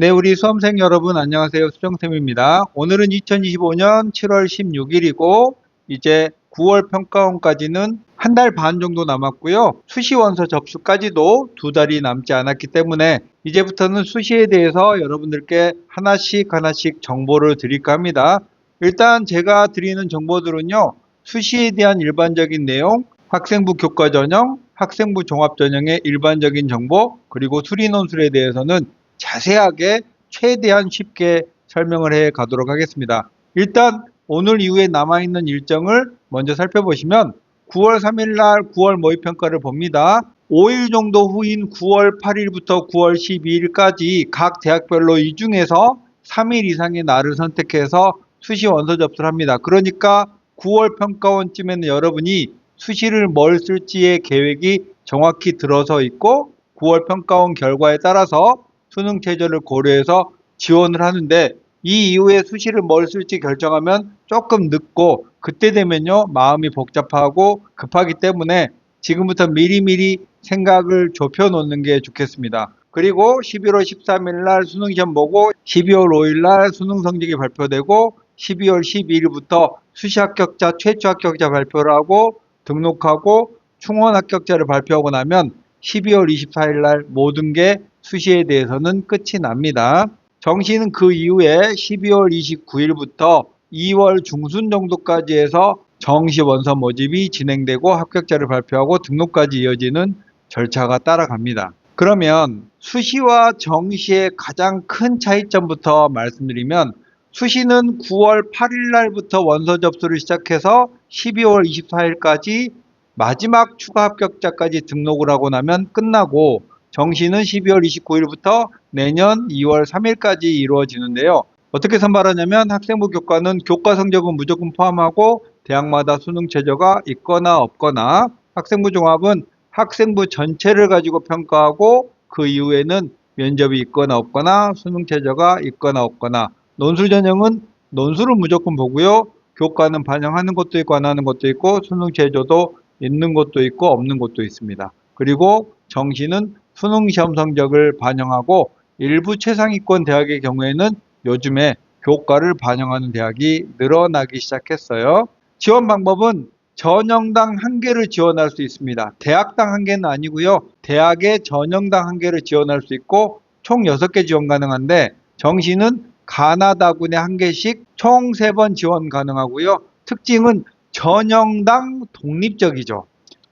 네, 우리 수험생 여러분 안녕하세요. 수정쌤입니다. 오늘은 2025년 7월 16일이고 이제 9월 평가원까지는 한 달 반 정도 남았고요. 수시 원서 접수까지도 두 달이 남지 않았기 때문에 이제부터는 수시에 대해서 여러분들께 하나씩 하나씩 정보를 드릴까 합니다. 일단 제가 드리는 정보들은요. 수시에 대한 일반적인 내용, 학생부 교과 전형, 학생부 종합 전형의 일반적인 정보, 그리고 수리 논술에 대해서는 자세하게 최대한 쉽게 설명을 해 가도록 하겠습니다. 일단 오늘 이후에 남아있는 일정을 먼저 살펴보시면 9월 3일 날 9월 모의평가를 봅니다. 5일 정도 후인 9월 8일부터 9월 12일까지 각 대학별로 이 중에서 3일 이상의 날을 선택해서 수시 원서 접수를 합니다. 그러니까 9월 평가원쯤에는 여러분이 수시를 뭘 쓸지의 계획이 정확히 들어서 있고 9월 평가원 결과에 따라서 수능 체제를 고려해서 지원을 하는데 이 이후에 수시를 뭘 쓸지 결정하면 조금 늦고 그때 되면요 마음이 복잡하고 급하기 때문에 지금부터 미리미리 생각을 좁혀 놓는 게 좋겠습니다. 그리고 11월 13일 날 수능 시험 보고 12월 5일 날 수능 성적이 발표되고 12월 12일부터 수시 합격자 최초 합격자 발표를 하고 등록하고 충원 합격자를 발표하고 나면 12월 24일 날 모든 게 수시에 대해서는 끝이 납니다. 정시는 그 이후에 12월 29일부터 2월 중순 정도까지 해서 정시 원서 모집이 진행되고 합격자를 발표하고 등록까지 이어지는 절차가 따라갑니다. 그러면 수시와 정시의 가장 큰 차이점부터 말씀드리면 수시는 9월 8일 날부터 원서 접수를 시작해서 12월 24일까지 마지막 추가 합격자까지 등록을 하고 나면 끝나고 정시는 12월 29일부터 내년 2월 3일까지 이루어지는데요. 어떻게 선발하냐면 학생부 교과는 교과 성적은 무조건 포함하고 대학마다 수능 최저가 있거나 없거나 학생부 종합은 학생부 전체를 가지고 평가하고 그 이후에는 면접이 있거나 없거나 수능 최저가 있거나 없거나 논술 전형은 논술은 무조건 보고요. 교과는 반영하는 것도 있고 안 하는 것도 있고 수능 최저도 있는 것도 있고 없는 것도 있습니다. 그리고 정시는 수능 시험 성적을 반영하고 일부 최상위권 대학의 경우에는 요즘에 교과를 반영하는 대학이 늘어나기 시작했어요. 지원 방법은 전형당 한 개를 지원할 수 있습니다. 대학당 한 개는 아니고요. 대학의 전형당 한 개를 지원할 수 있고 총 6개 지원 가능한데 정시는 가나다군에 한 개씩 총 3번 지원 가능하고요. 특징은 전형당 독립적이죠.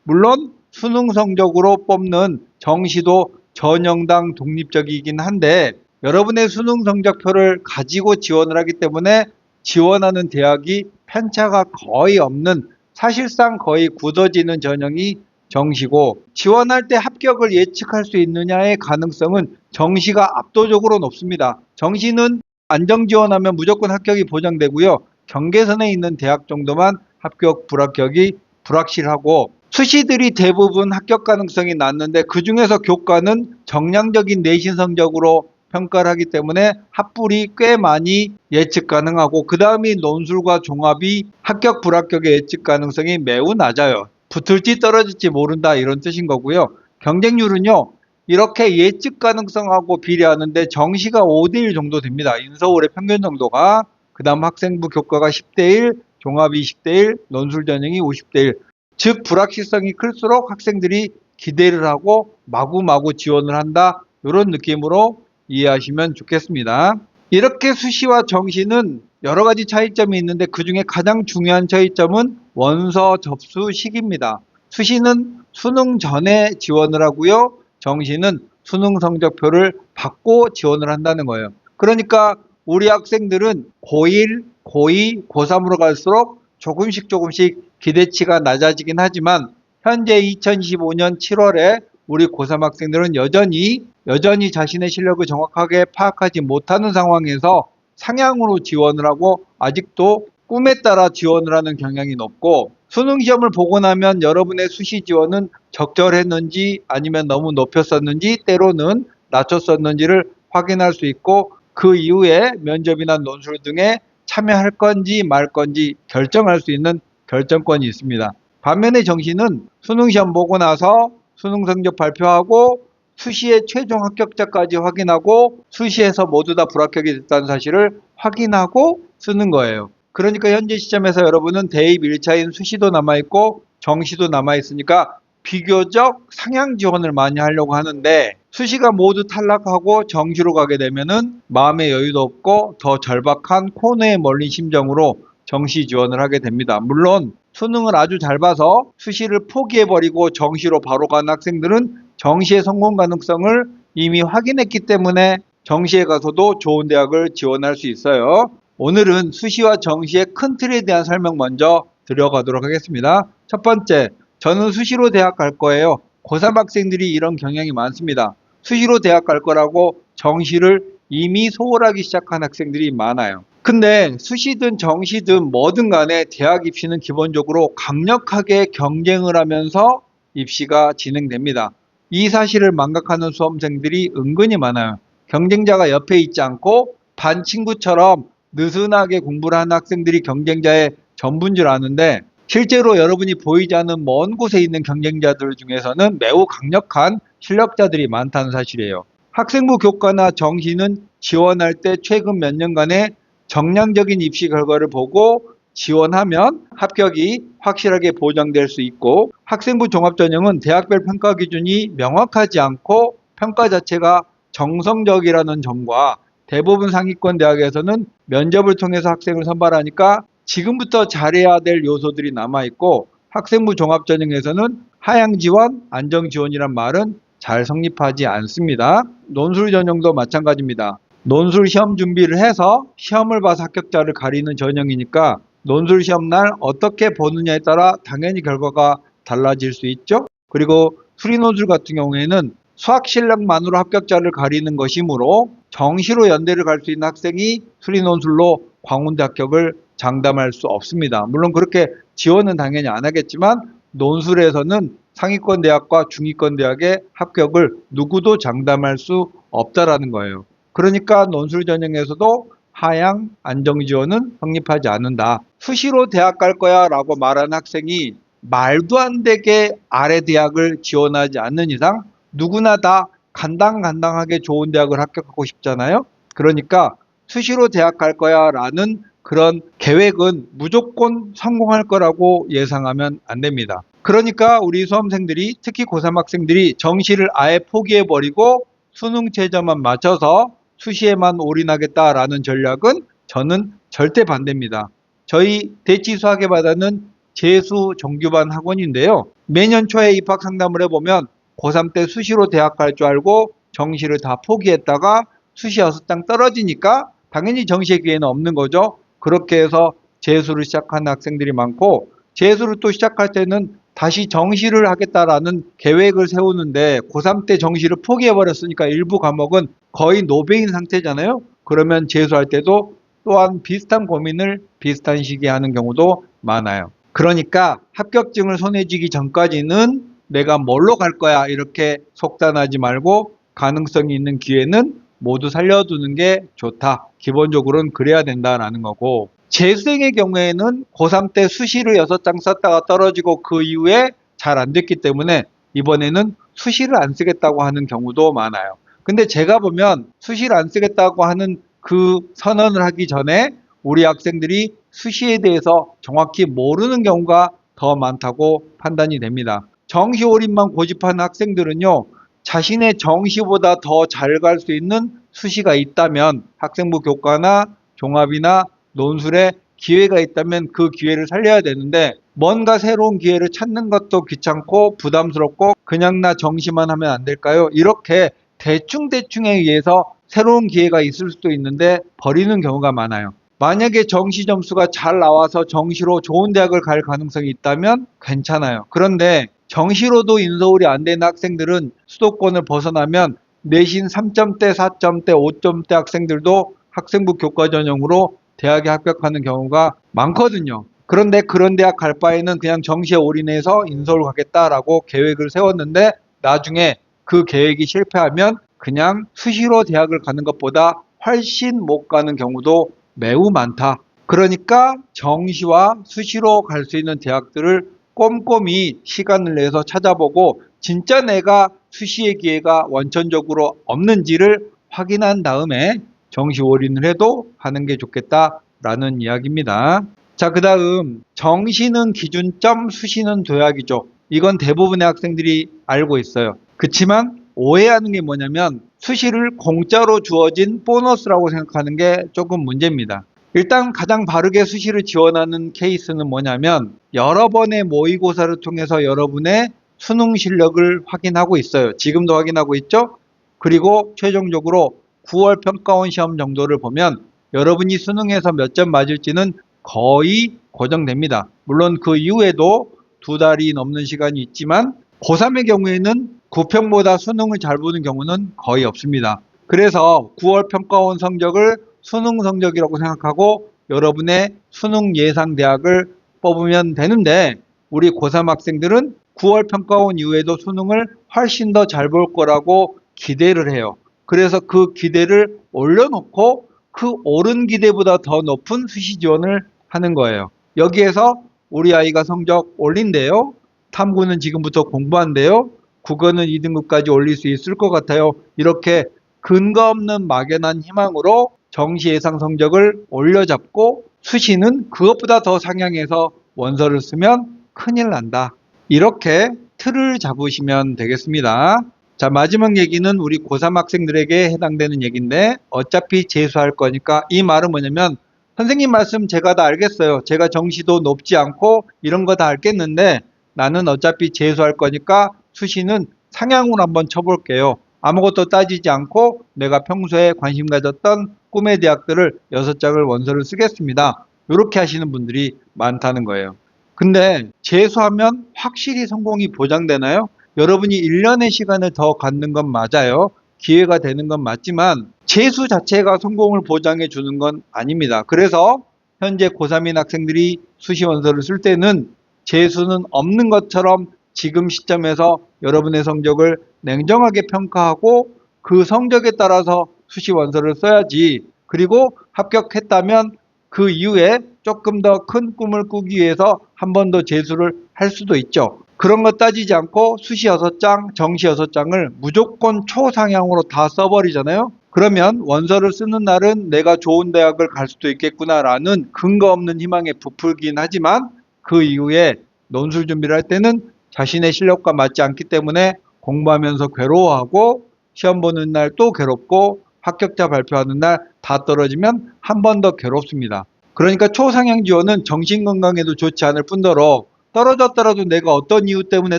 물론 수능 성적으로 뽑는 정시도 전형당 독립적이긴 한데 여러분의 수능 성적표를 가지고 지원을 하기 때문에 지원하는 대학이 편차가 거의 없는 사실상 거의 굳어지는 전형이 정시고 지원할 때 합격을 예측할 수 있느냐의 가능성은 정시가 압도적으로 높습니다. 정시는 안정 지원하면 무조건 합격이 보장되고요. 경계선에 있는 대학 정도만 합격 불합격이 불확실하고 수시들이 대부분 합격 가능성이 낮는데 그 중에서 교과는 정량적인 내신 성적으로 평가를 하기 때문에 합불이 꽤 많이 예측 가능하고 그 다음이 논술과 종합이 합격 불합격의 예측 가능성이 매우 낮아요. 붙을지 떨어질지 모른다 이런 뜻인 거고요. 경쟁률은요. 이렇게 예측 가능성하고 비례하는데 정시가 5대1 정도 됩니다. 인서울의 평균 정도가 그 다음 학생부 교과가 10대1, 종합이 20대1, 논술 전형이 50대1. 즉 불확실성이 클수록 학생들이 기대를 하고 마구마구 지원을 한다. 이런 느낌으로 이해하시면 좋겠습니다. 이렇게 수시와 정시는 여러 가지 차이점이 있는데 그 중에 가장 중요한 차이점은 원서 접수 시기입니다. 수시는 수능 전에 지원을 하고요. 정시는 수능 성적표를 받고 지원을 한다는 거예요. 그러니까 우리 학생들은 고1, 고2, 고3으로 갈수록 조금씩 조금씩 기대치가 낮아지긴 하지만 현재 2025년 7월에 우리 고3 학생들은 여전히 여전히 자신의 실력을 정확하게 파악하지 못하는 상황에서 상향으로 지원을 하고 아직도 꿈에 따라 지원을 하는 경향이 높고 수능 시험을 보고 나면 여러분의 수시 지원은 적절했는지 아니면 너무 높였었는지 때로는 낮췄었는지를 확인할 수 있고 그 이후에 면접이나 논술 등에 참여할 건지 말 건지 결정할 수 있는 결정권이 있습니다. 반면에 정시는 수능 시험 보고 나서 수능 성적 발표하고 수시의 최종 합격자까지 확인하고 수시에서 모두 다 불합격이 됐다는 사실을 확인하고 쓰는 거예요. 그러니까 현재 시점에서 여러분은 대입 1차인 수시도 남아있고 정시도 남아있으니까 비교적 상향 지원을 많이 하려고 하는데 수시가 모두 탈락하고 정시로 가게 되면은 마음의 여유도 없고 더 절박한 코너에 몰린 심정으로 정시 지원을 하게 됩니다. 물론 수능을 아주 잘 봐서 수시를 포기해버리고 정시로 바로 간 학생들은 정시의 성공 가능성을 이미 확인했기 때문에 정시에 가서도 좋은 대학을 지원할 수 있어요. 오늘은 수시와 정시의 큰 틀에 대한 설명 먼저 들어가도록 하겠습니다. 첫 번째, 저는 수시로 대학 갈 거예요. 고3 학생들이 이런 경향이 많습니다. 수시로 대학 갈 거라고 정시를 이미 소홀하기 시작한 학생들이 많아요. 근데 수시든 정시든 뭐든 간에 대학 입시는 기본적으로 강력하게 경쟁을 하면서 입시가 진행됩니다. 이 사실을 망각하는 수험생들이 은근히 많아요. 경쟁자가 옆에 있지 않고 반 친구처럼 느슨하게 공부를 하는 학생들이 경쟁자의 전부인 줄 아는데 실제로 여러분이 보이지 않는 먼 곳에 있는 경쟁자들 중에서는 매우 강력한 실력자들이 많다는 사실이에요. 학생부 교과나 정시는 지원할 때 최근 몇 년간의 정량적인 입시 결과를 보고 지원하면 합격이 확실하게 보장될 수 있고 학생부 종합전형은 대학별 평가 기준이 명확하지 않고 평가 자체가 정성적이라는 점과 대부분 상위권 대학에서는 면접을 통해서 학생을 선발하니까 지금부터 잘해야 될 요소들이 남아있고 학생부 종합전형에서는 하향 지원, 안정 지원이란 말은 잘 성립하지 않습니다. 논술 전형도 마찬가지입니다. 논술 시험 준비를 해서 시험을 봐서 합격자를 가리는 전형이니까 논술 시험 날 어떻게 보느냐에 따라 당연히 결과가 달라질 수 있죠. 그리고 수리 논술 같은 경우에는 수학 실력만으로 합격자를 가리는 것이므로 정시로 연대를 갈 수 있는 학생이 수리 논술로 광운대 합격을 장담할 수 없습니다. 물론 그렇게 지원은 당연히 안 하겠지만 논술에서는 상위권 대학과 중위권 대학의 합격을 누구도 장담할 수 없다라는 거예요. 그러니까 논술 전형에서도 하향 안정 지원은 성립하지 않는다. 수시로 대학 갈 거야 라고 말하는 학생이 말도 안 되게 아래 대학을 지원하지 않는 이상 누구나 다 간당간당하게 좋은 대학을 합격하고 싶잖아요. 그러니까 수시로 대학 갈 거야 라는 그런 계획은 무조건 성공할 거라고 예상하면 안 됩니다. 그러니까 우리 수험생들이 특히 고3 학생들이 정시를 아예 포기해버리고 수능 최저만 맞춰서 수시에만 올인하겠다라는 전략은 저는 절대 반대입니다. 저희 대치 수학의 바다는 재수 정규반 학원인데요. 매년 초에 입학 상담을 해보면 고3 때 수시로 대학 갈 줄 알고 정시를 다 포기했다가 수시 6장 떨어지니까 당연히 정시의 기회는 없는 거죠. 그렇게 해서 재수를 시작하는 학생들이 많고 재수를 또 시작할 때는 다시 정시를 하겠다라는 계획을 세우는데 고3 때 정시를 포기해버렸으니까 일부 과목은 거의 노베인 상태잖아요. 그러면 재수할 때도 또한 비슷한 고민을 비슷한 시기에 하는 경우도 많아요. 그러니까 합격증을 손에 쥐기 전까지는 내가 뭘로 갈 거야 이렇게 속단하지 말고 가능성이 있는 기회는 모두 살려두는 게 좋다. 기본적으로는 그래야 된다라는 거고 재수생의 경우에는 고3 때 수시를 6장 썼다가 떨어지고 그 이후에 잘 안 됐기 때문에 이번에는 수시를 안 쓰겠다고 하는 경우도 많아요. 근데 제가 보면 수시를 안 쓰겠다고 하는 그 선언을 하기 전에 우리 학생들이 수시에 대해서 정확히 모르는 경우가 더 많다고 판단이 됩니다. 정시 올인만 고집하는 학생들은요, 자신의 정시보다 더 잘 갈 수 있는 수시가 있다면 학생부 교과나 종합이나 논술에 기회가 있다면 그 기회를 살려야 되는데 뭔가 새로운 기회를 찾는 것도 귀찮고 부담스럽고 그냥 나 정시만 하면 안 될까요? 이렇게 대충대충에 의해서 새로운 기회가 있을 수도 있는데 버리는 경우가 많아요. 만약에 정시 점수가 잘 나와서 정시로 좋은 대학을 갈 가능성이 있다면 괜찮아요. 그런데 정시로도 인서울이 안 되는 학생들은 수도권을 벗어나면 내신 3점대, 4점대, 5점대 학생들도 학생부 교과 전형으로 대학에 합격하는 경우가 많거든요. 그런데 그런 대학 갈 바에는 그냥 정시에 올인해서 인서울 가겠다라고 계획을 세웠는데 나중에 그 계획이 실패하면 그냥 수시로 대학을 가는 것보다 훨씬 못 가는 경우도 매우 많다. 그러니까 정시와 수시로 갈 수 있는 대학들을 꼼꼼히 시간을 내서 찾아보고 진짜 내가 수시의 기회가 원천적으로 없는지를 확인한 다음에 정시 올인을 해도 하는 게 좋겠다라는 이야기입니다. 자, 그 다음 정시는 기준점, 수시는 도약이죠. 이건 대부분의 학생들이 알고 있어요. 그치만 오해하는 게 뭐냐면 수시를 공짜로 주어진 보너스라고 생각하는 게 조금 문제입니다. 일단 가장 바르게 수시를 지원하는 케이스는 뭐냐면 여러 번의 모의고사를 통해서 여러분의 수능 실력을 확인하고 있어요. 지금도 확인하고 있죠? 그리고 최종적으로 9월 평가원 시험 정도를 보면 여러분이 수능에서 몇 점 맞을지는 거의 고정됩니다. 물론 그 이후에도 두 달이 넘는 시간이 있지만 고3의 경우에는 9평보다 수능을 잘 보는 경우는 거의 없습니다. 그래서 9월 평가원 성적을 수능 성적이라고 생각하고 여러분의 수능 예상 대학을 뽑으면 되는데 우리 고3 학생들은 9월 평가원 이후에도 수능을 훨씬 더 잘 볼 거라고 기대를 해요. 그래서 그 기대를 올려놓고 그 오른 기대보다 더 높은 수시 지원을 하는 거예요. 여기에서 우리 아이가 성적 올린대요. 탐구는 지금부터 공부한대요. 국어는 2등급까지 올릴 수 있을 것 같아요. 이렇게 근거 없는 막연한 희망으로 정시 예상 성적을 올려잡고 수시는 그것보다 더 상향해서 원서를 쓰면 큰일 난다. 이렇게 틀을 잡으시면 되겠습니다. 자, 마지막 얘기는 우리 고3 학생들에게 해당되는 얘기인데 어차피 재수할 거니까 이 말은 뭐냐면 선생님 말씀 제가 다 알겠어요. 제가 정시도 높지 않고 이런 거 다 알겠는데 나는 어차피 재수할 거니까 수시는 상향으로 한번 쳐볼게요. 아무것도 따지지 않고 내가 평소에 관심 가졌던 꿈의 대학들을 여섯 장을 원서를 쓰겠습니다. 이렇게 하시는 분들이 많다는 거예요. 근데 재수하면 확실히 성공이 보장되나요? 여러분이 1년의 시간을 더 갖는 건 맞아요. 기회가 되는 건 맞지만 재수 자체가 성공을 보장해 주는 건 아닙니다. 그래서 현재 고3인 학생들이 수시 원서를 쓸 때는 재수는 없는 것처럼 지금 시점에서 여러분의 성적을 냉정하게 평가하고 그 성적에 따라서 수시 원서를 써야지. 그리고 합격했다면 그 이후에 조금 더 큰 꿈을 꾸기 위해서 한 번 더 재수를 할 수도 있죠. 그런 거 따지지 않고 수시 6장, 정시 6장을 무조건 초상향으로 다 써버리잖아요. 그러면 원서를 쓰는 날은 내가 좋은 대학을 갈 수도 있겠구나라는 근거 없는 희망에 부풀긴 하지만 그 이후에 논술 준비를 할 때는 자신의 실력과 맞지 않기 때문에 공부하면서 괴로워하고 시험 보는 날 또 괴롭고 합격자 발표하는 날 다 떨어지면 한 번 더 괴롭습니다. 그러니까 초상향 지원은 정신 건강에도 좋지 않을 뿐더러 떨어졌더라도 내가 어떤 이유 때문에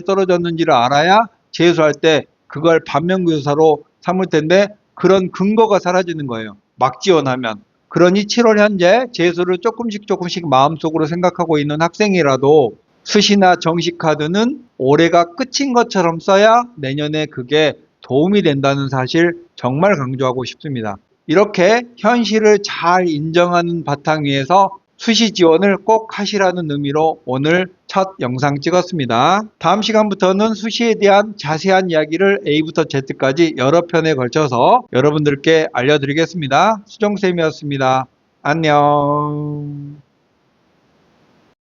떨어졌는지를 알아야 재수할 때 그걸 반면교사로 삼을 텐데 그런 근거가 사라지는 거예요. 막 지원하면. 그러니 7월 현재 재수를 조금씩 조금씩 마음속으로 생각하고 있는 학생이라도 수시나 정시 카드는 올해가 끝인 것처럼 써야 내년에 그게 도움이 된다는 사실 정말 강조하고 싶습니다. 이렇게 현실을 잘 인정하는 바탕 위에서 수시 지원을 꼭 하시라는 의미로 오늘 첫 영상 찍었습니다. 다음 시간부터는 수시에 대한 자세한 이야기를 A부터 Z까지 여러 편에 걸쳐서 여러분들께 알려드리겠습니다. 수정쌤이었습니다. 안녕.